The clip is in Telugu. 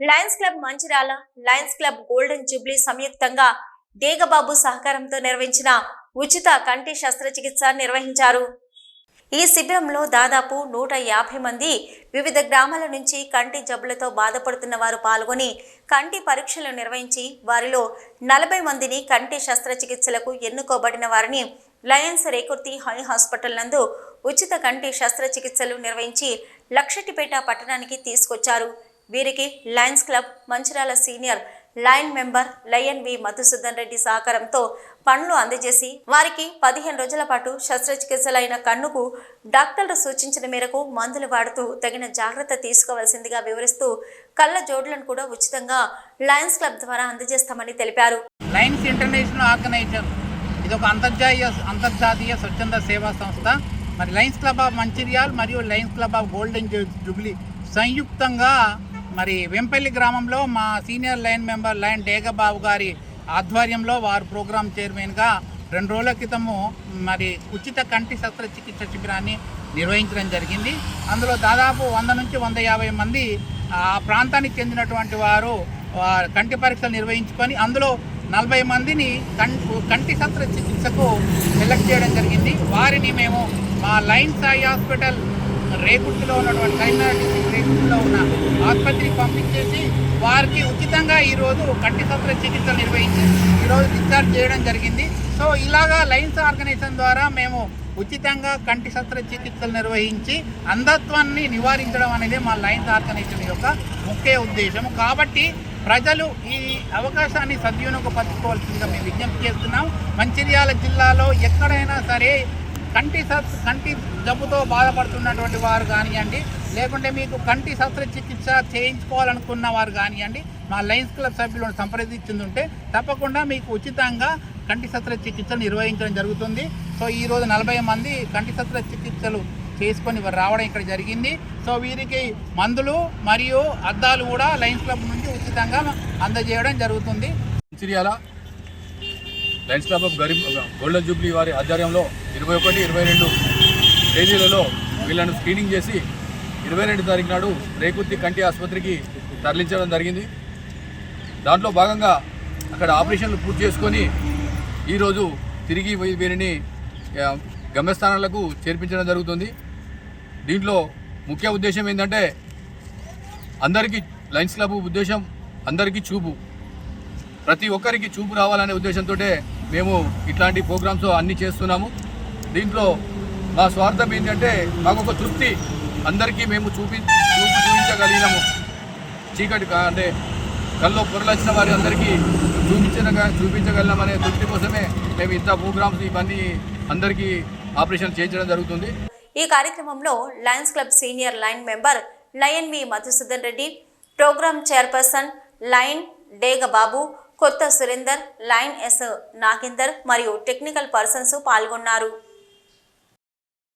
Lions club Mancherial lions club golden jubilee సంయుక్తంగా డేగబాబు సహకారంతో నిర్వహించిన ఉచిత కంటి శస్త్రచికిత్స నిర్వహించారు. ఈ శిబిరంలో దాదాపు నూట యాభై మంది వివిధ గ్రామాల నుంచి కంటి జబ్బులతో బాధపడుతున్న వారు పాల్గొని కంటి పరీక్షలు నిర్వహించి వారిలో నలభై మందిని కంటి శస్త్రచికిత్సలకు ఎన్నుకోబడిన వారిని లయన్స్ రేకుర్తి హై హాస్పిటల్ నందు ఉచిత కంటి శస్త్రచికిత్సలు నిర్వహించి లక్షటిపేట పట్టణానికి తీసుకొచ్చారు. వీరికి lions club Mancherial senior lion member lion V Madhusudan Reddy సహకారంతో పండ్లు అందజేసి వారికి పదిహేను రోజుల పాటు శస్త్రచికిత్సలైన కన్నుకు డాక్టర్లు సూచించిన మేరకు మందులు వాడుతూ తగిన జాగ్రత్త తీసుకోవాల్సిందిగా వివరిస్తూ కళ్ళ జోడులను కూడా ఉచితంగా లయన్స్ క్లబ్ ద్వారా అందజేస్తామని తెలిపారు. Lions international organizer. ఇది ఒక అంతర్జాతీయ అంతర్జాతీయ స్వచ్ఛంద సేవా సంస్థ. మరి లయన్స్ క్లబ్ ఆఫ్ మంచిర్యాల్ మరియు lions club of golden jubilee సంయుక్తంగా మరి వెంపల్లి గ్రామంలో మా senior lion member lion Degababu గారి ఆధ్వర్యంలో వారు ప్రోగ్రామ్ చైర్మన్గా రెండు రోజుల క్రితము మరి ఉచిత కంటి శస్త్రచికిత్స శిబిరాన్ని నిర్వహించడం జరిగింది. అందులో దాదాపు వంద నుంచి వంద యాభై మంది ఆ ప్రాంతానికి చెందినటువంటి వారు కంటి పరీక్షలు నిర్వహించుకొని అందులో నలభై మందిని కంటి కంటి శస్త్ర చికిత్సకు సెలెక్ట్ చేయడం జరిగింది. వారిని మేము మా లైన్ సాయి హాస్పిటల్ రేకుర్తిలో ఉన్నటువంటి కరీంనగర్ డిస్టిక్ రేకుర్తిలో ఉన్న ఆసుపత్రికి పంపించేసి వారికి ఉచితంగా ఈరోజు కంటి శస్త్ర చికిత్స నిర్వహించి ఈరోజు డిశ్చార్జ్ చేయడం జరిగింది. సో ఇలాగా లైన్స్ ఆర్గనైజేషన్ ద్వారా మేము ఉచితంగా కంటి శస్త్ర చికిత్సలు నిర్వహించి అంధత్వాన్ని నివారించడం అనేది మా లైన్స్ ఆర్గనైజేషన్ యొక్క ముఖ్య ఉద్దేశం. కాబట్టి ప్రజలు ఈ అవకాశాన్ని సద్వినియోగపరచుకోవాల్సిందిగా మేము విజ్ఞప్తి చేస్తున్నాం. మంచిర్యాల జిల్లాలో ఎక్కడైనా సరే కంటి సత్ కంటి జబ్బుతో బాధపడుతున్నటువంటి వారు కానివ్వండి లేకుంటే మీకు కంటి శస్త్రచికిత్స చేయించుకోవాలనుకున్న వారు కానివ్వండి మా లయన్స్ క్లబ్ సభ్యులను సంప్రదించింది ఉంటే తప్పకుండా మీకు ఉచితంగా కంటి శస్త్రచికిత్స నిర్వహించడం జరుగుతుంది. సో ఈరోజు నలభై మంది కంటి శస్త్రచికిత్సలు చేసుకొని రావడం ఇక్కడ జరిగింది. సో వీరికి మందులు మరియు అద్దాలు కూడా లయన్స్ క్లబ్ నుంచి ఉచితంగా అందజేయడం జరుగుతుంది. మంచిర్యాల లయన్స్ క్లబ్ ఆఫ్ గరీబ్ గోల్డెన్ జూబ్లీ వారి ఆధ్వర్యంలో ఇరవై ఒకటి ఇరవై రెండు తేదీలలో వీళ్ళను స్క్రీనింగ్ చేసి ఇరవై రెండు తారీఖు నాడు రేకుర్తి కంటి ఆసుపత్రికి తరలించడం జరిగింది. దాంట్లో భాగంగా అక్కడ ఆపరేషన్లు పూర్తి చేసుకొని ఈరోజు తిరిగి వీరిని గమ్యస్థానాలకు చేర్పించడం జరుగుతుంది. దీంట్లో ముఖ్య ఉద్దేశం ఏంటంటే అందరికీ లయన్స్ క్లబ్ ఉద్దేశం అందరికీ చూపు. ప్రతి ఒక్కరికి చూపు రావాలనే ఉద్దేశంతో మేము ఇట్లాంటి ప్రోగ్రామ్స్ అన్నీ చేస్తున్నాము. దీంట్లో మా స్వార్థం ఏంటంటే మాకు ఒక తృప్తి. అందరికీ మేము చూపి చూపు చూపించగలిగినాము. చీకటి అంటే కల్లో పొరలొచ్చిన వారి అందరికీ చూపించిన చూపించగలిగామనే తృప్తి కోసమే మేము ఇంత ప్రోగ్రామ్స్ ఇవన్నీ అందరికీ ఆపరేషన్ చేయించడం జరుగుతుంది. ఈ కార్యక్రమంలో lions club senior lion member lion V Madhusudan Reddy program chairperson lion Dega Babu కొత్త సురేందర్ లైన్ ఎస్ నాగేందర్ మరియు టెక్నికల్ పర్సన్స్ పాల్గొన్నారు.